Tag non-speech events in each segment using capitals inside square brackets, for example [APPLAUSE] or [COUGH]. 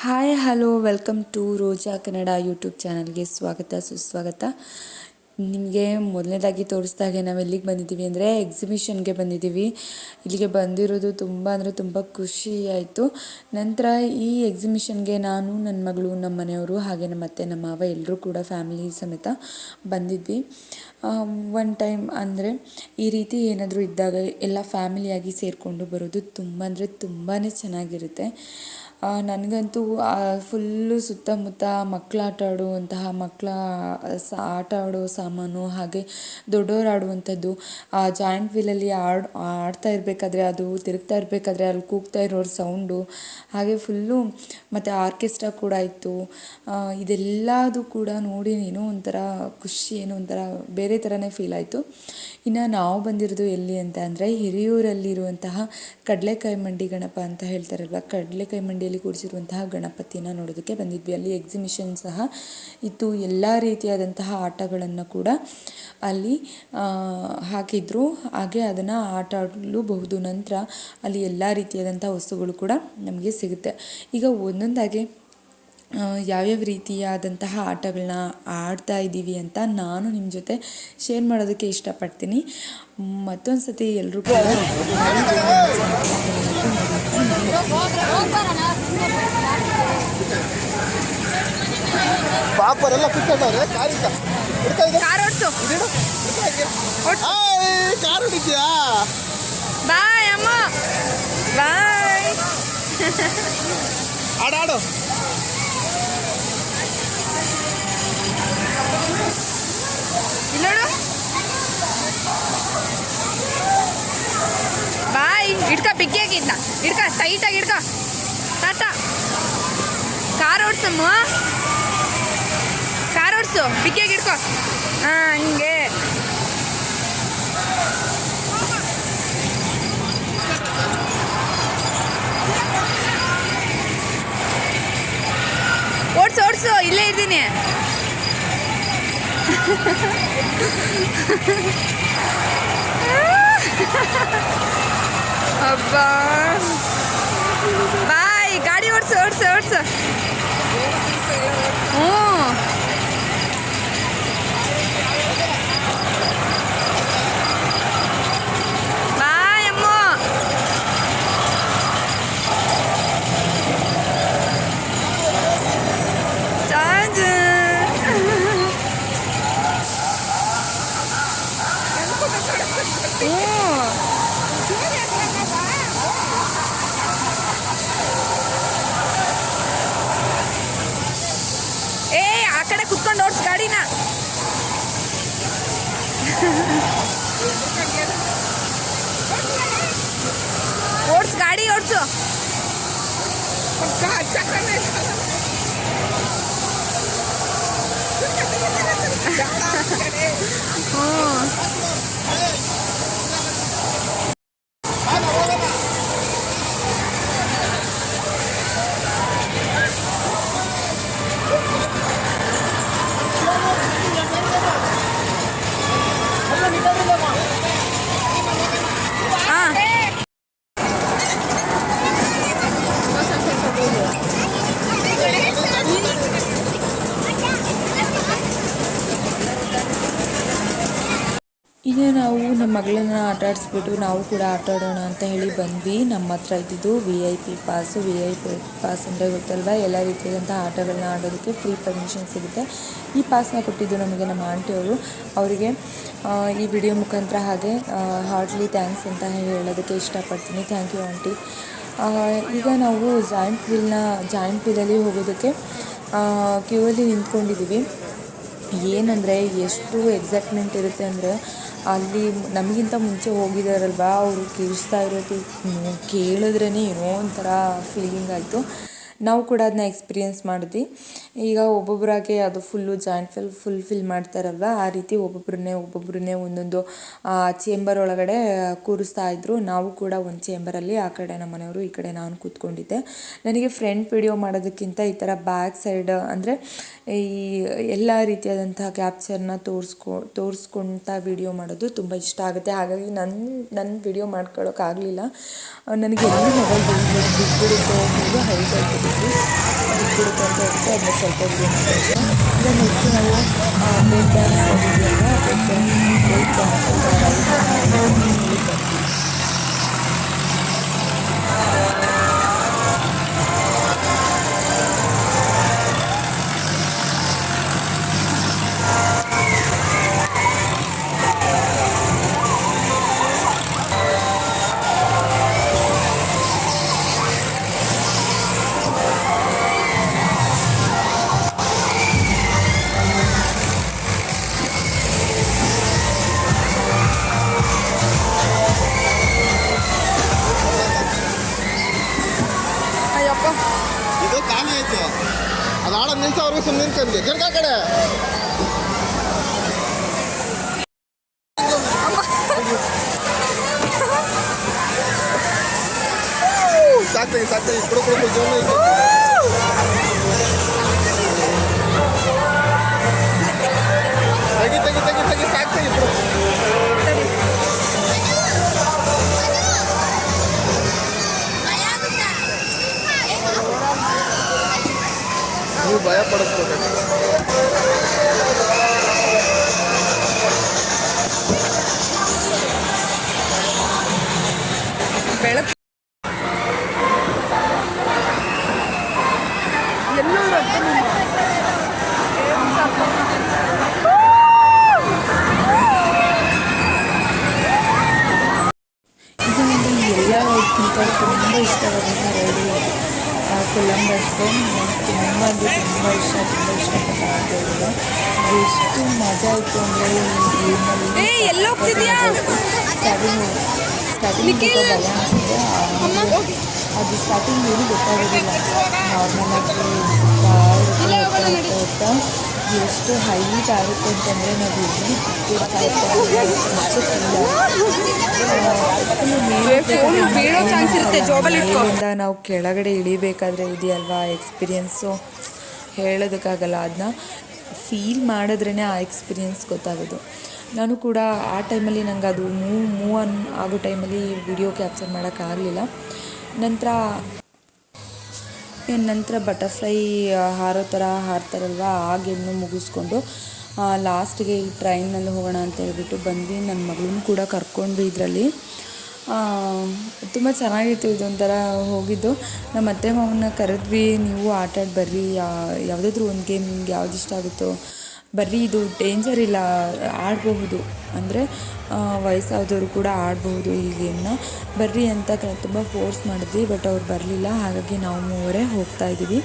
Hi hello welcome to Roja Kannada YouTube ಚಾನಲ್ಗೆ ಸ್ವಾಗತ ಸುಸ್ವಾಗತ. ನಿಮಗೆ ಮೊದಲನೇದಾಗಿ ತೋರಿಸ್ದಾಗೆ ನಾವು ಎಲ್ಲಿಗೆ ಬಂದಿದ್ದೀವಿ ಅಂದರೆ ಎಕ್ಸಿಬಿಷನ್ಗೆ ಬಂದಿದ್ದೀವಿ. ಇಲ್ಲಿಗೆ ಬಂದಿರೋದು ತುಂಬ ಅಂದರೆ ತುಂಬ ಖುಷಿ ಆಯಿತು. ನಂತರ ಈ ಎಕ್ಸಿಬಿಷನ್ಗೆ ನಾನು, ನನ್ನ ಮಗಳು, ನಮ್ಮ ಮನೆಯವರು ಹಾಗೆ ನಮ್ಮ ಅತ್ತೆ, ನಮ್ಮ ಮಾವ ಎಲ್ಲರೂ ಕೂಡ ಫ್ಯಾಮಿಲಿ ಸಮೇತ ಬಂದಿದ್ವಿ. ಒನ್ ಟೈಮ್ ಅಂದರೆ ಈ ರೀತಿ ಏನಾದರೂ ಇದ್ದಾಗ ಎಲ್ಲ ಫ್ಯಾಮಿಲಿಯಾಗಿ ಸೇರಿಕೊಂಡು ಬರೋದು ತುಂಬ ಅಂದರೆ ತುಂಬಾ ಚೆನ್ನಾಗಿರುತ್ತೆ. ನನಗಂತೂ ಫುಲ್ಲು ಸುತ್ತಮುತ್ತ ಮಕ್ಕಳು ಆಟ ಆಡುವಂತಹ ಮಕ್ಕಳ ಆಟ ಆಡೋ ಸಾಮಾನು ಹಾಗೆ ದೊಡ್ಡವ್ರು ಆಡುವಂಥದ್ದು, ಆ ಜಾಯಿಂಟ್ ವೀಲಲ್ಲಿ ಆಡ್, ಆಡ್ತಾ ಇರಬೇಕಾದ್ರೆ ಅದು ತಿರುಗ್ತಾ ಇರಬೇಕಾದ್ರೆ ಅಲ್ಲಿ ಕೂಗ್ತಾ ಇರೋರ ಸೌಂಡು ಹಾಗೆ ಫುಲ್ಲು ಮತ್ತು ಆರ್ಕೆಸ್ಟ್ರಾ ಕೂಡ ಇತ್ತು. ಇದೆಲ್ಲದು ಕೂಡ ನೋಡಿ ಏನೋ ಒಂಥರ ಖುಷಿ, ಏನೋ ಒಂಥರ ಬೇರೆ ಥರನೇ ಫೀಲ್ ಆಯಿತು. ಇನ್ನು ನಾವು ಬಂದಿರೋದು ಎಲ್ಲಿ ಅಂತ ಅಂದರೆ ಹಿರಿಯೂರಲ್ಲಿರುವಂತಹ ಕಡಲೆಕಾಯಿ ಮಂಡಿ ಗಣಪ ಅಂತ ಹೇಳ್ತಾರಲ್ವ? ಕಡಲೆಕಾಯಿ ಮಂಡಿಯಲ್ಲಿ ಕೂಡಿಸಿರುವಂತಹ ಗಣಪತಿನ ನೋಡೋದಕ್ಕೆ ಬಂದಿದ್ವಿ. ಅಲ್ಲಿ ಎಕ್ಸಿಬಿಷನ್ ಸಹ ಇತ್ತು. ಎಲ್ಲ ರೀತಿಯಾದಂತಹ ಆಟಗಳನ್ನು ಕೂಡ ಅಲ್ಲಿ ಹಾಕಿದ್ರು. ಹಾಗೆ ಅದನ್ನು ಆಟ ಆಡಲೂಬಹುದು. ನಂತರ ಅಲ್ಲಿ ಎಲ್ಲ ರೀತಿಯಾದಂಥ ವಸ್ತುಗಳು ಕೂಡ ನಮಗೆ ಸಿಗುತ್ತೆ. ಈಗ ಒಂದೊಂದಾಗಿ ಯಾವ್ಯಾವ ರೀತಿಯಾದಂತಹ ಆಟಗಳನ್ನ ಆಡ್ತಾ ಇದ್ದೀವಿ ಅಂತ ನಾನು ನಿಮ್ಮ ಜೊತೆ ಶೇರ್ ಮಾಡೋದಕ್ಕೆ ಇಷ್ಟಪಡ್ತೀನಿ. ಮತ್ತೊಂದು ಸತಿ ಎಲ್ಲರೂ ಕೂಡ ಪಾಪರೆಲ್ಲ ಹಿಡ್ಕೊ ಇದು. ಕಾರ್. ಹಿಡ್ಕೊ ಹಿಡಿತೀಯಾ ಬಾಯ್ ಅಮ್ಮ. ಬಾಯ್ ಆಡಾಡು ಆಡು. ಇಲ್ಲೋಡು. ಬಾಯ್ ಹಿಡ್ಕ ಬಿಗ್ಗಿಯಾಗಿದ್ನ ಇಡ್ಕ ಟೈಟಾಗಿ ಇಡ್ಕ ತಾತ ಕಾರ್ ಓಡ್ಸಮ್ಮ ಕಾರ್ ಓಡಿಸು ಬಿಗ್ಗಿಯಾಗಿ ಇಡ್ಕೊ ಹಾಂ ಹಿಂಗೆ ಓಡಿಸು ಓಡಿಸು ಇಲ್ಲೇ ಇದ್ದೀನಿ ಅಬ್ಬಾ ಬಾಯ್ ಗಾಡಿ ಓಡಿಸು ಓಡಿಸು ಓಡಿಸು ಹ್ಞೂ গাড়ি উঠছো [LAUGHS] হুম। ಮಗಳನ್ನ ಆಟ ಆಡಿಸ್ಬಿಟ್ಟು ನಾವು ಕೂಡ ಆಟ ಆಡೋಣ ಅಂತ ಹೇಳಿ ಬಂದ್ವಿ. ನಮ್ಮ ಹತ್ರ ಇದ್ದಿದ್ದು V I P pass V I P pass ಅಂದರೆ ಗೊತ್ತಲ್ವ? ಎಲ್ಲ ರೀತಿಯಾದಂಥ ಆಟಗಳನ್ನ ಆಡೋದಕ್ಕೆ ಫ್ರೀ ಪರ್ಮಿಷನ್ ಸಿಗುತ್ತೆ. ಈ ಪಾಸ್ನ ಕೊಟ್ಟಿದ್ದು ನಮಗೆ ನಮ್ಮ ಆಂಟಿಯವರು ಅವರಿಗೆ ಈ ವಿಡಿಯೋ ಮುಖಾಂತರ ಹಾಗೆ ಹಾರ್ಟ್ಲಿ ಥ್ಯಾಂಕ್ಸ್ ಅಂತ ಹೇಳೋದಕ್ಕೆ ಇಷ್ಟಪಡ್ತೀನಿ. ಥ್ಯಾಂಕ್ ಯು ಆಂಟಿ ಈಗ ನಾವು ಜಾಯಿಂಟ್ ವೀಲ್ನ ಜಾಯಿಂಟ್ ವೀಲಲ್ಲಿ ಹೋಗೋದಕ್ಕೆ ಕ್ಯೂ ಅಲ್ಲಿ ನಿಂತ್ಕೊಂಡಿದ್ದೀವಿ. ಏನಂದರೆ ಎಷ್ಟು ಎಕ್ಸೈಟ್ಮೆಂಟ್ ಇರುತ್ತೆ ಅಂದರೆ ಅಲ್ಲಿ ನಮಗಿಂತ ಮುಂಚೆ ಹೋಗಿದ್ದಾರಲ್ವಾ ಅವರು ಕೇಳಿಸ್ತಾ ಇರೋದು ಕೇಳಿದ್ರೇ ಏನೋ ಒಂಥರ ಫೀಲಿಂಗ್ ಆಯಿತು. ನಾವು ಕೂಡ ಅದನ್ನ ಎಕ್ಸ್ಪೀರಿಯೆನ್ಸ್ ಮಾಡಿದ್ವಿ. ಈಗ ಒಬ್ಬೊಬ್ಬರಾಗೆ ಅದು full joint fill full fill ಮಾಡ್ತಾರಲ್ವ? ಆ ರೀತಿ ಒಬ್ಬೊಬ್ಬರನ್ನೇ ಒಬ್ಬೊಬ್ಬರನ್ನೇ ಒಂದೊಂದು ಚೇಂಬರ್ ಒಳಗಡೆ ಕೂರಿಸ್ತಾ ಇದ್ರು. ನಾವು ಕೂಡ ಒಂದು ಚೇಂಬರಲ್ಲಿ ಆ ಕಡೆ ನಮ್ಮ ಮನೆಯವರು, ಈ ಕಡೆ ನಾನು ಕೂತ್ಕೊಂಡಿದ್ದೆ. ನನಗೆ ಫ್ರಂಟ್ ವಿಡಿಯೋ ಮಾಡೋದಕ್ಕಿಂತ ಈ ಥರ ಬ್ಯಾಕ್ ಸೈಡ್ ಅಂದರೆ ಈ ಎಲ್ಲ ರೀತಿಯಾದಂತಹ ಕ್ಯಾಪ್ಚರ್ನ ತೋರಿಸ್ಕೊ, ತೋರಿಸ್ಕೊಂತ ವಿಡಿಯೋ ಮಾಡೋದು ತುಂಬ ಇಷ್ಟ ಆಗುತ್ತೆ. ಹಾಗಾಗಿ ನನ್ನ ನನ್ನ ವಿಡಿಯೋ ಮಾಡ್ಕೊಳ್ಳೋಕ್ಕಾಗಲಿಲ್ಲ ನನಗೆ ಎಲ್ಲಿ ಮೊಬೈಲ್ ಬಿಟ್ಬಿಡುತ್ತೆ ಹೈಟ್ ಬಂದಿದ್ವಿ ಬಿಡುತ್ತೆ ಅಂತ ಹೇಳ್ಬಿಟ್ಟು ಅದನ್ನ ಸ್ವಲ್ಪ ವಿಡಿಯೋ ಮಾಡಿದ್ವಿ ಈಗ ನೆಕ್ಸ್ಟ್ ನಾವು ಬ್ರೇಕ್ ಡ್ಯಾನ್ಸ್ ಇದೆಯಲ್ಲ ಬ್ರೇಕ್ ಡ್ಯಾನ್ಸ್ ಬಂದ್ವಿ ನಿಲ್ಸೋರ್ಗು ಸುಮ್ಮನೆ ನಿಂತ್ಕೊಂಡಿ ಜರ್ಕ ಆ ಕಡೆ ಸಾಕ್ತಾಗಿ ಸಾಕ್ತಾಗಿ ಕುಡು ಕುಡು ಕುಡು ಜೋನು ಐತೆ ತೆಗಿ ತೆಗಿ ತೆಗಿ ತೆಗಿ ಸಾಕ್ತಾಗಿ ನೀವು ಭಯ ಪಡಿಸ್ಬೇಕು ಬೆಳಕು ಎಲ್ಲರೂ ಇದು ನನಗೆ ಎಲ್ಲಕ್ಕಿಂತ ತುಂಬ ಇಷ್ಟವಾದಂಥ ರೈಡು ಆ ಕೊಲಂಬಸ್ಸು ತುಂಬ ಅಂದರೆ ತುಂಬ ಇಷ್ಟ ತುಂಬ ಇಷ್ಟಪಟ್ಟ ಎಷ್ಟು ಮಜಾ ಇತ್ತು ಅಂದರೆ? Starting starting! ಭಯ ಅನಿಸುತ್ತೆ ಅದು ಸ್ಟಾರ್ಟಿಂಗ್ ಏನು ಗೊತ್ತಾಗೋದಿಲ್ಲ ನಾರ್ಮಲ್ ಹೋಗ್ತಾ ಎಷ್ಟು ಹೈಟ್ ಆಗುತ್ತೆ ಅಂತಂದರೆ ನಾವು ಎಲ್ಲಿ ಬಿಟ್ಟಿರ್ತಾ ಇರ್ತೀವಿ ನಾವು ಕೆಳಗಡೆ ಇಳಿಬೇಕಾದ್ರೆ ಇದೆಯಲ್ವಾ ಎಕ್ಸ್ಪೀರಿಯೆನ್ಸು ಹೇಳೋದಕ್ಕಾಗಲ್ಲ ಅದನ್ನ ಫೀಲ್ ಮಾಡಿದ್ರೇ ಆ ಎಕ್ಸ್ಪೀರಿಯೆನ್ಸ್ ಗೊತ್ತಾಗೋದು. ನಾನು ಕೂಡ ಆ ಟೈಮಲ್ಲಿ ನಂಗೆ ಅದು ಮೂವ್ ಮೂವ್ ಅನ್ ಆಗೋ ಟೈಮಲ್ಲಿ ವಿಡಿಯೋ ಕ್ಯಾಪ್ಚರ್ ಮಾಡೋಕ್ಕಾಗಲಿಲ್ಲ ನಂತರ ನಂತರ ಬಟರ್ಫ್ಲೈ ಹಾರೋ ಥರ ಹಾರ್ತಾರಲ್ವ, ಆ ಮುಗಿಸ್ಕೊಂಡು ಲಾಸ್ಟ್ಗೆ ಈ ಟ್ರೈನಲ್ಲಿ ಹೋಗೋಣ ಅಂತ ಹೇಳ್ಬಿಟ್ಟು ಬಂದು ನನ್ನ ಮಗಳನ್ನೂ ಕೂಡ ಕರ್ಕೊಂಡು ಇದರಲ್ಲಿ. ತುಂಬ ಚೆನ್ನಾಗಿತ್ತು ಇದೊಂಥರ ಹೋಗಿದ್ದು. ನಮ್ಮ ಅತ್ತೆ ಮಾವನ್ನ ಕರೆದ್ವಿ, ನೀವು ಆಟಾಡಿ ಬರ್ರಿ ಯಾವುದಾದ್ರೂ ಒಂದು ಗೇಮ್ ನಿಮ್ಗೆ ಯಾವ್ದು ಇಷ್ಟ ಆಗುತ್ತೋ ಬರ್ರಿ, ಇದು ಡೇಂಜರ್ ಇಲ್ಲ, ಆಡಬಹುದು. ಅಂದರೆ ವಯಸ್ಸಾದವರು ಕೂಡ ಆಡಬಹುದು ಈ ಗೇಮ್ನ ಬರ್ರಿ ಅಂತ ತುಂಬ ಫೋರ್ಸ್ ಮಾಡಿದ್ವಿ ಬಟ್ ಅವ್ರು ಬರಲಿಲ್ಲ. ಹಾಗಾಗಿ ನಾವು ಮೂವರೇ ಹೋಗ್ತಾ ಇದ್ದೀವಿ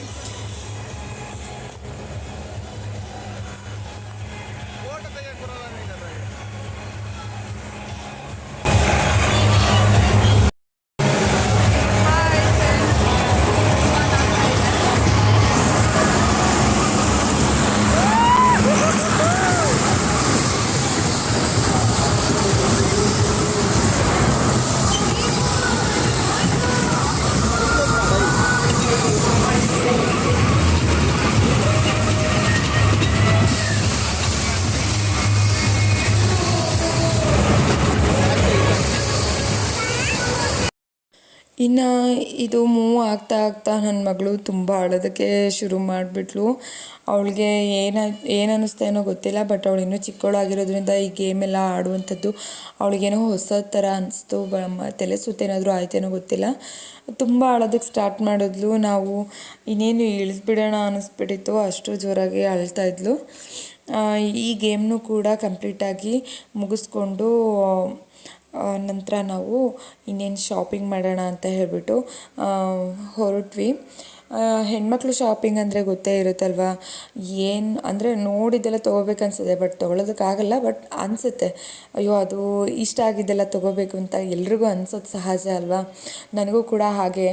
ಇನ್ನು ಇದು ಮೂವ್ ಆಗ್ತಾ ಆಗ್ತಾ ನನ್ನ ಮಗಳು ತುಂಬ ಅಳೋದಕ್ಕೆ ಶುರು ಮಾಡಿಬಿಟ್ಲು. ಅವಳಿಗೆ ಏನು ಏನು ಏನೋ ಗೊತ್ತಿಲ್ಲ ಬಟ್ ಅವಳು ಇನ್ನೂ ಚಿಕ್ಕವಳಾಗಿರೋದ್ರಿಂದ ಈ ಗೇಮ್ ಎಲ್ಲ ಆಡುವಂಥದ್ದು ಅವಳಿಗೇನೋ ಹೊಸ ಥರ ಅನಿಸ್ತು. ತಲೆ ಸುತ್ತೇನಾದರೂ ಆಯ್ತೇನೋ ಗೊತ್ತಿಲ್ಲ. ತುಂಬ ಅಳೋದಕ್ಕೆ ಸ್ಟಾರ್ಟ್ ಮಾಡಿದ್ಲು. ನಾವು ಇನ್ನೇನು ಇಳಿಸ್ಬಿಡೋಣ ಅನ್ನಿಸ್ಬಿಟ್ಟಿತ್ತು ಅಷ್ಟು ಜೋರಾಗಿ ಅಳ್ತಾ ಇದ್ಲು. ಈ ಗೇಮ್ನು ಕೂಡ ಕಂಪ್ಲೀಟಾಗಿ ಮುಗಿಸ್ಕೊಂಡು ನಂತರ ನಾವು ಇನ್ನೇನು ಶಾಪಿಂಗ್ ಮಾಡೋಣ ಅಂತ ಹೇಳಿಬಿಟ್ಟು ಹೊರಟ್ವಿ. ಹೆಣ್ಮಕ್ಳು ಶಾಪಿಂಗ್ ಅಂದರೆ ಗೊತ್ತೇ ಇರುತ್ತಲ್ವಾ? ಏನು ಅಂದರೆ ನೋಡಿದ್ದೆಲ್ಲ ತೊಗೋಬೇಕು ಅನ್ಸುತ್ತೆ ಬಟ್ ತೊಗೊಳೋದಕ್ಕಾಗಲ್ಲ ಬಟ್ ಅನಿಸುತ್ತೆ. ಅಯ್ಯೋ, ಅದು ಇಷ್ಟ ಆಗಿದ್ದೆಲ್ಲ ತೊಗೋಬೇಕು ಅಂತ ಎಲ್ರಿಗೂ ಅನ್ಸೋದು ಸಹಜ ಅಲ್ವಾ? ನನಗೂ ಕೂಡ ಹಾಗೆ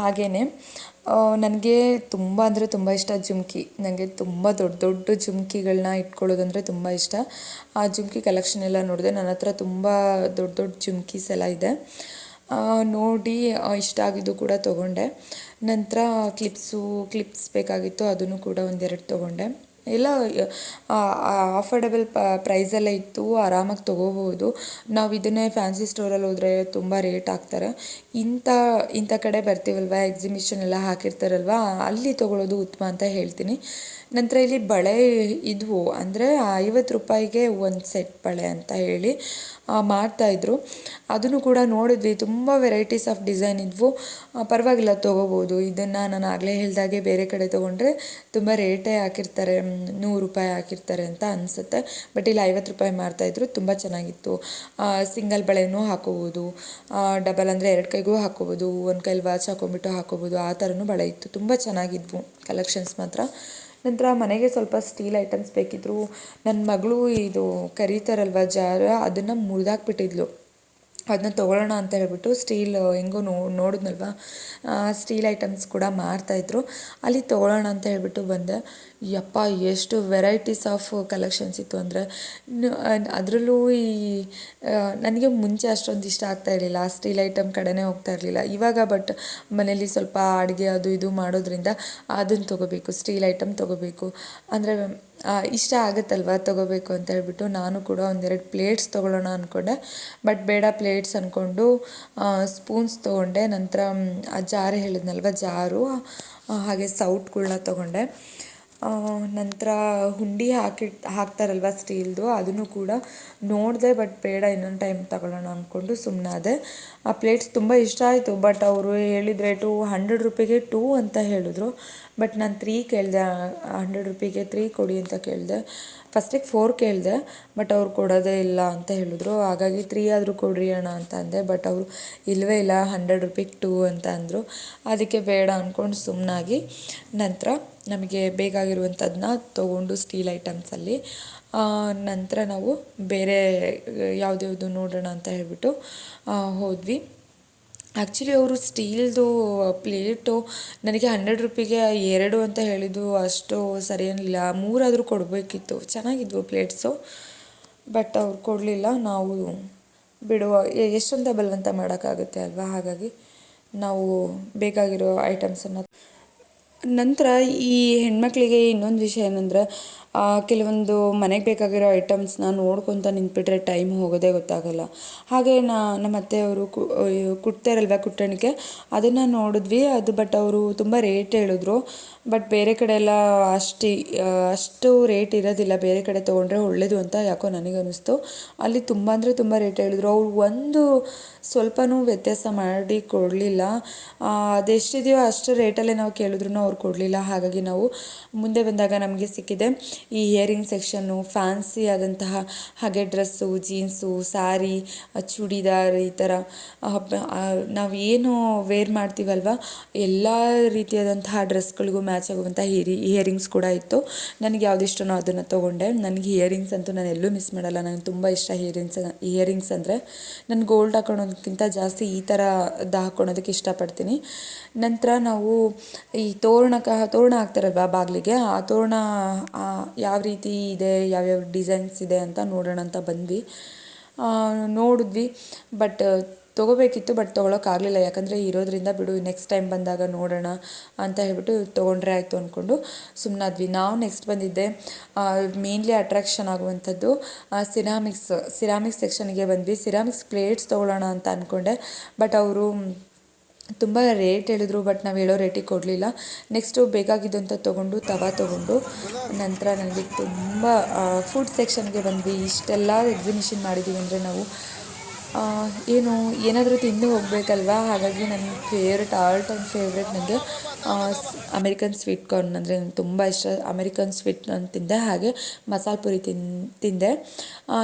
ಹಾಗೇ ನನಗೆ ತುಂಬ ಅಂದರೆ ತುಂಬ ಇಷ್ಟ ಜುಮ್ಕಿ. ನನಗೆ ತುಂಬ ದೊಡ್ಡ ದೊಡ್ಡ ಜುಮ್ಕಿಗಳನ್ನ ಇಟ್ಕೊಳ್ಳೋದಂದರೆ ತುಂಬ ಇಷ್ಟ. ಆ ಜುಮ್ಕಿ ಕಲೆಕ್ಷನ್ ಎಲ್ಲ ನೋಡಿದೆ ನನ್ನ ಹತ್ರ ತುಂಬ ದೊಡ್ಡ ದೊಡ್ಡ ಜುಮ್ಕೀಸ್ ಎಲ್ಲ ಇದೆ. ನೋಡಿ ಇಷ್ಟ ಆಗಿದ್ದು ಕೂಡ ತೊಗೊಂಡೆ. ನಂತರ ಕ್ಲಿಪ್ಸು ಕ್ಲಿಪ್ಸ್ ಬೇಕಾಗಿತ್ತು, ಅದನ್ನು ಕೂಡ ಒಂದೆರಡು ತೊಗೊಂಡೆ. ಎಲ್ಲ ಅಫರ್ಡಬಲ್ ಪ ಪ್ರೈಸೆಲ್ಲ ಇತ್ತು, ಆರಾಮಾಗಿ ತೊಗೋಬೋದು ನಾವು ಇದನ್ನೇ ಫ್ಯಾನ್ಸಿ ಸ್ಟೋರಲ್ಲಿ ಹೋದರೆ ತುಂಬ ರೇಟ್ ಹಾಕ್ತಾರೆ. ಇಂಥ ಇಂಥ ಕಡೆ ಬರ್ತೀವಲ್ವ ಎಕ್ಸಿಬಿಷನ್ ಎಲ್ಲ ಹಾಕಿರ್ತಾರಲ್ವ, ಅಲ್ಲಿ ತೊಗೊಳ್ಳೋದು ಉತ್ತಮ ಅಂತ ಹೇಳ್ತೀನಿ. ನಂತರ ಇಲ್ಲಿ ಬಳೆ ಇದ್ವು. ಅಂದರೆ ಐವತ್ತು ರೂಪಾಯಿಗೆ ಒಂದು ಸೆಟ್ ಬಳೆ ಅಂತ ಹೇಳಿ ಮಾಡ್ತಾಯಿದ್ರು ಅದನ್ನು ಕೂಡ ನೋಡಿದ್ವಿ. ತುಂಬ ವೆರೈಟೀಸ್ ಆಫ್ ಡಿಸೈನ್ ಇದ್ವು. ಪರವಾಗಿಲ್ಲ, ತೊಗೋಬೋದು. ಇದನ್ನು ನಾನು ಆಗಲೇ ಹೇಳಿದಾಗೆ ಬೇರೆ ಕಡೆ ತೊಗೊಂಡ್ರೆ ತುಂಬ ರೇಟೇ ಹಾಕಿರ್ತಾರೆ ನೂರು ರೂಪಾಯಿ ಹಾಕಿರ್ತಾರೆ ಅಂತ ಅನಿಸುತ್ತೆ. ಬಟ್ ಇಲ್ಲಿ ಐವತ್ತು ರೂಪಾಯಿ ಮಾಡ್ತಾಯಿದ್ರು ತುಂಬ ಚೆನ್ನಾಗಿತ್ತು. ಸಿಂಗಲ್ ಬಳೆನೂ ಹಾಕೋಬೋದು. ಡಬಲ್ ಅಂದರೆ ಎರಡು ಕೈಗೂ ಹಾಕೋಬೋದು. ಒಂದು ಕೈಲಿ ವಾಚ್ ಹಾಕೊಂಡ್ಬಿಟ್ಟು ಹಾಕೋಬೋದು. ಆ ಥರನೂ ಬಳೆ ಇತ್ತು. ತುಂಬ ಚೆನ್ನಾಗಿದ್ವು. ಕಲೆಕ್ಷನ್ಸ್ ಮಾತ್ರ. ನಂತರ ಮನೆಗೆ ಸ್ವಲ್ಪ ಸ್ಟೀಲ್ ಐಟಮ್ಸ್ ಬೇಕಿದ್ರು. ನನ್ನ ಮಗಳು ಇದು ಕರೀತಾರಲ್ವ ಜಾರ ಅದನ್ನು ಮುರಿದಾಕ್ಬಿಟ್ಟಿದ್ಲು. ಅದನ್ನ ತೊಗೊಳ್ಳೋಣ ಅಂತ ಹೇಳ್ಬಿಟ್ಟು ಸ್ಟೀಲ್, ಹೆಂಗೋ ನೋ, ನೋಡಿದ್ನಲ್ವ? ಸ್ಟೀಲ್ ಐಟಮ್ಸ್ ಕೂಡ ಮಾರ್ತಾಯಿದ್ರು ಅಲ್ಲಿ ತೊಗೊಳ್ಳೋಣ ಅಂತ ಹೇಳ್ಬಿಟ್ಟು ಬಂದೆ. ಯಪ್ಪ, ಎಷ್ಟು ವೆರೈಟೀಸ್ ಆಫ್ ಕಲೆಕ್ಷನ್ಸ್ ಇತ್ತು ಅಂದರೆ ಅದರಲ್ಲೂ ಈ ನನಗೆ ಮುಂಚೆ ಅಷ್ಟೊಂದು ಇಷ್ಟ ಆಗ್ತಾ ಇರಲಿಲ್ಲ. ಸ್ಟೀಲ್ ಐಟಮ್ ಕಡೆನೇ ಹೋಗ್ತಾ ಇರಲಿಲ್ಲ. ಇವಾಗ ಬಟ್ ಮನೇಲಿ ಸ್ವಲ್ಪ ಅಡುಗೆ ಅದು ಇದು ಮಾಡೋದ್ರಿಂದ ಅದನ್ನು ತೊಗೋಬೇಕು, ಸ್ಟೀಲ್ ಐಟಮ್ ತೊಗೋಬೇಕು. ಅಂದರೆ ಇಷ್ಟ ಆಗುತ್ತಲ್ವ ತೊಗೋಬೇಕು ಅಂತ ಹೇಳ್ಬಿಟ್ಟು ನಾನು ಕೂಡ ಒಂದೆರಡು ಪ್ಲೇಟ್ಸ್ ತೊಗೊಳ್ಳೋಣ ಅಂದ್ಕೊಂಡೆ ಬಟ್ ಬೇಡ ಪ್ಲೇಟ್ಸ್ ಅಂದ್ಕೊಂಡು ಸ್ಪೂನ್ಸ್ ತೊಗೊಂಡೆ. ನಂತರ, ಆ, ಜಾರು ಹೇಳಿದ್ನಲ್ವ, ಜಾರು ಹಾಗೆ ಸೌಟ್ಗಳನ್ನ ತೊಗೊಂಡೆ. ನಂತರ ಹುಂಡಿ ಹಾಕಿ, ಹಾಕ್ತಾರಲ್ವ ಸ್ಟೀಲ್ದು, ಅದನ್ನು ಕೂಡ ನೋಡಿದೆ ಬಟ್ ಬೇಡ, ಇನ್ನೊಂದು ಟೈಮ್ ತಗೊಳ್ಳೋಣ ಅಂದ್ಕೊಂಡು ಸುಮ್ಮನಾದೆ ಆ ಪ್ಲೇಟ್ಸ್ ತುಂಬ ಇಷ್ಟ ಆಯಿತು, ಬಟ್ ಅವರು ಹೇಳಿದರೆ ರೇಟು ಹಂಡ್ರೆಡ್ ರುಪಿಗೆ ಟೂ ಅಂತ ಹೇಳಿದ್ರು. ಬಟ್ ನಾನು ತ್ರೀ ಕೇಳಿದೆ ಹಂಡ್ರೆಡ್ ರುಪಿಗೆ ತ್ರೀ ಕೊಡಿ ಅಂತ ಕೇಳಿದೆ. ಫಸ್ಟಿಗೆ ಫೋರ್ ಕೇಳಿದೆ ಬಟ್ ಅವ್ರು ಕೊಡೋದೇ ಇಲ್ಲ ಅಂತ ಹೇಳಿದ್ರು. ಹಾಗಾಗಿ ತ್ರೀ ಆದರೂ ಕೊಡ್ರಿ ಅಣ್ಣ ಅಂತ ಅಂದೆ. ಬಟ್ ಅವರು ಇಲ್ಲವೇ ಇಲ್ಲ ಹಂಡ್ರೆಡ್ ರುಪಿಗೆ ಟೂ ಅಂತ ಅಂದರು. ಅದಕ್ಕೆ ಬೇಡ ಅಂದ್ಕೊಂಡು ಸುಮ್ಮನಾಗಿ ನಂತರ ನಮಗೆ ಬೇಕಾಗಿರುವಂಥದ್ದನ್ನ ತೊಗೊಂಡು ಸ್ಟೀಲ್ ಐಟಮ್ಸಲ್ಲಿ ನಂತರ ನಾವು ಬೇರೆ, ಯಾವುದ್ಯಾವುದು ನೋಡೋಣ ಅಂತ ಹೇಳಿಬಿಟ್ಟು ಹೋದ್ವಿ. ಆ್ಯಕ್ಚುಲಿ ಅವರು ಸ್ಟೀಲ್ದು ಪ್ಲೇಟು, ನನಗೆ ಹಂಡ್ರೆಡ್ ರುಪಿಗೆ ಎರಡು ಅಂತ ಹೇಳಿದ್ದು ಅಷ್ಟು ಸರಿ ಏನಿಲ್ಲ ಮೂರಾದರೂ ಕೊಡಬೇಕಿತ್ತು. ಚೆನ್ನಾಗಿದ್ವು ಪ್ಲೇಟ್ಸು. ಬಟ್ ಅವ್ರು ಕೊಡಲಿಲ್ಲ. ನಾವು ಬಿಡುವ ಎಷ್ಟೊಂದ ಬಲವಂತ ಮಾಡೋಕ್ಕಾಗುತ್ತೆ ಅಲ್ವಾ? ಹಾಗಾಗಿ ನಾವು ಬೇಕಾಗಿರೋ ಐಟಮ್ಸನ್ನು ನಂತರ ಈ ಹೆಣ್ಮಕ್ಳಿಗೆ ಇನ್ನೊಂದು ವಿಷಯ ಏನಂದರೆ ಕೆಲವೊಂದು ಮನೆಗೆ ಬೇಕಾಗಿರೋ ಐಟಮ್ಸ್ನ ನೋಡ್ಕೊತ ನಿಂತ್ಬಿಟ್ರೆ ಟೈಮ್ ಹೋಗೋದೇ ಗೊತ್ತಾಗಲ್ಲ. ಹಾಗೆ ನಾ, ನಮ್ಮ ಅತ್ತೆಯವರು ಕು ಕುಟ್ತಾರಲ್ವ ಕುಟ್ಟಣಿಕೆ ಅದನ್ನು ನೋಡಿದ್ವಿ, ಅದು ಬಟ್ ಅವರು ತುಂಬ ರೇಟ್ ಹೇಳಿದ್ರು. ಬಟ್ ಬೇರೆ ಕಡೆ ಎಲ್ಲ ಅಷ್ಟು ಅಷ್ಟು ರೇಟ್ ಇರೋದಿಲ್ಲ. ಬೇರೆ ಕಡೆ ತೊಗೊಂಡ್ರೆ ಒಳ್ಳೇದು ಅಂತ ಯಾಕೋ ನನಗನ್ನಿಸ್ತು. ಅಲ್ಲಿ ತುಂಬ ಅಂದರೆ ತುಂಬ ರೇಟ್ ಹೇಳಿದ್ರು. ಅವ್ರು ಒಂದು ಸ್ವಲ್ಪನೂ ವ್ಯತ್ಯಾಸ ಮಾಡಿ ಕೊಡಲಿಲ್ಲ. ಅದೆಷ್ಟಿದೆಯೋ ಅಷ್ಟು ರೇಟಲ್ಲೇ ನಾವು ಕೇಳಿದ್ರು ಅವ್ರು ಕೊಡಲಿಲ್ಲ. ಹಾಗಾಗಿ ನಾವು ಮುಂದೆ ಬಂದಾಗ ನಮಗೆ ಸಿಕ್ಕಿದೆ. ಈ ಇಯರಿಂಗ್ ಸೆಕ್ಷನ್ನು ಫ್ಯಾನ್ಸಿ ಆದಂತಹ ಹಾಗೆ ಡ್ರೆಸ್ಸು ಜೀನ್ಸು ಸ್ಯಾರಿ ಚೂಡಿದಾರ್ ಈ ಥರ ನಾವು ಏನು ವೇರ್ ಮಾಡ್ತೀವಲ್ವ, ಎಲ್ಲ ರೀತಿಯಾದಂತಹ ಡ್ರೆಸ್ಗಳಿಗೂ ಮ್ಯಾಚ್ ಆಗುವಂಥ ಹಿರಿ ಇಯರಿಂಗ್ಸ್ ಕೂಡ ಇತ್ತು. ನನಗೆ ಯಾವುದಿಷ್ಟನೋ ಅದನ್ನು ತೊಗೊಂಡೆ. ನನಗೆ ಇಯರಿಂಗ್ಸ್ ಅಂತೂ ನಾನು ಎಲ್ಲೂ ಮಿಸ್ ಮಾಡಲ್ಲ. ನನಗೆ ತುಂಬ ಇಷ್ಟ ಇಯರಿಂಗ್ಸ್ ಇಯರಿಂಗ್ಸ್ ಅಂದರೆ. ನಾನು ಗೋಲ್ಡ್ ಹಾಕೊಳೋದಕ್ಕಿಂತ ಜಾಸ್ತಿ ಈ ಥರದ್ದು ಹಾಕ್ಕೊಳೋದಕ್ಕೆ ಇಷ್ಟಪಡ್ತೀನಿ. ನಂತರ ನಾವು ಈ ತೋರಣಕ್ಕೆ ತೋರಣ ಹಾಕ್ತಾರಲ್ವ ಬಾಗಿಲಿಗೆ, ಆ ತೋರಣ ಯಾವ ರೀತಿ ಇದೆ, ಯಾವ್ಯಾವ ಡಿಸೈನ್ಸ್ ಇದೆ ಅಂತ ನೋಡೋಣ ಅಂತ ಬಂದ್ವಿ. ನೋಡಿದ್ವಿ ಬಟ್ ತೊಗೋಬೇಕಿತ್ತು ಬಟ್ ತೊಗೊಳಕ್ಕಾಗಲಿಲ್ಲ ಯಾಕಂದರೆ ಇರೋದ್ರಿಂದ ಬಿಡು ನೆಕ್ಸ್ಟ್ ಟೈಮ್ ಬಂದಾಗ ನೋಡೋಣ ಅಂತ ಹೇಳ್ಬಿಟ್ಟು ತೊಗೊಂಡ್ರೆ ಆಯಿತು ಅಂದ್ಕೊಂಡು ಸುಮ್ಮನಾದ್ವಿ ನಾವು ನೆಕ್ಸ್ಟ್ ಬಂದಿದ್ದೆ ಮೇನ್ಲಿ ಅಟ್ರಾಕ್ಷನ್ ಆಗುವಂಥದ್ದು ಸಿರಾಮಿಕ್ಸ್ ಸಿರಾಮಿಕ್ಸ್ ಸೆಕ್ಷನ್ಗೆ ಬಂದ್ವಿ. ಸಿರಾಮಿಕ್ಸ್ ಪ್ಲೇಟ್ಸ್ ತೊಗೊಳ್ಳೋಣ ಅಂತ ಅಂದ್ಕೊಂಡೆ ಬಟ್ ಅವರು ತುಂಬ ರೇಟ್ ಹೇಳಿದ್ರು, ಬಟ್ ನಾವು ಹೇಳೋ ರೇಟಿಗೆ ಕೊಡಲಿಲ್ಲ. ನೆಕ್ಸ್ಟು ಬೇಕಾಗಿದ್ದಂಥ ತೊಗೊಂಡು, ತವಾ ತೊಗೊಂಡು, ನಂತರ ನನಗೆ ತುಂಬ ಫುಡ್ ಸೆಕ್ಷನ್ಗೆ ಬಂದ್ವಿ. ಇಷ್ಟೆಲ್ಲ ಎಕ್ಸಿಬಿಷನ್ ಮಾಡಿದ್ದೀವಿ ಅಂದರೆ ನಾವು ಏನು, ಏನಾದರೂ ತಿಂದು ಹೋಗಬೇಕಲ್ವಾ? ಹಾಗಾಗಿ ನನ್ನ ಫೇವ್ರೆಟ್ ಆಲ್ ಟೈಮ್ ಫೇವ್ರೆಟ್ ನನಗೆ ಅಮೆರಿಕನ್ ಸ್ವೀಟ್ ಕಾರ್ನ್ ಅಂದರೆ ನಂಗೆ ತುಂಬ ಇಷ್ಟ. ಅಮೆರಿಕನ್ ಸ್ವೀಟ್ ನಾನು ತಿಂದೆ, ಹಾಗೆ ಮಸಾಲೆ ಪುರಿ ತಿನ್, ತಿಂದೆ.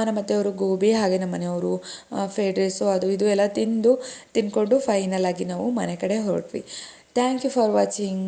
ನಮ್ಮ ಅತ್ತೆಯವರು ಗೋಬಿ, ಹಾಗೆ ನಮ್ಮ ಮನೆಯವರು ಫ್ರೈಡ್ ರೈಸು ಅದು ಇದು ಎಲ್ಲ ತಿಂದು ತಿಂದ್ಕೊಂಡು ಫೈನಲ್ ಆಗಿ ನಾವು ಮನೆ ಕಡೆ ಹೊರಟ್ವಿ. Thank you for watching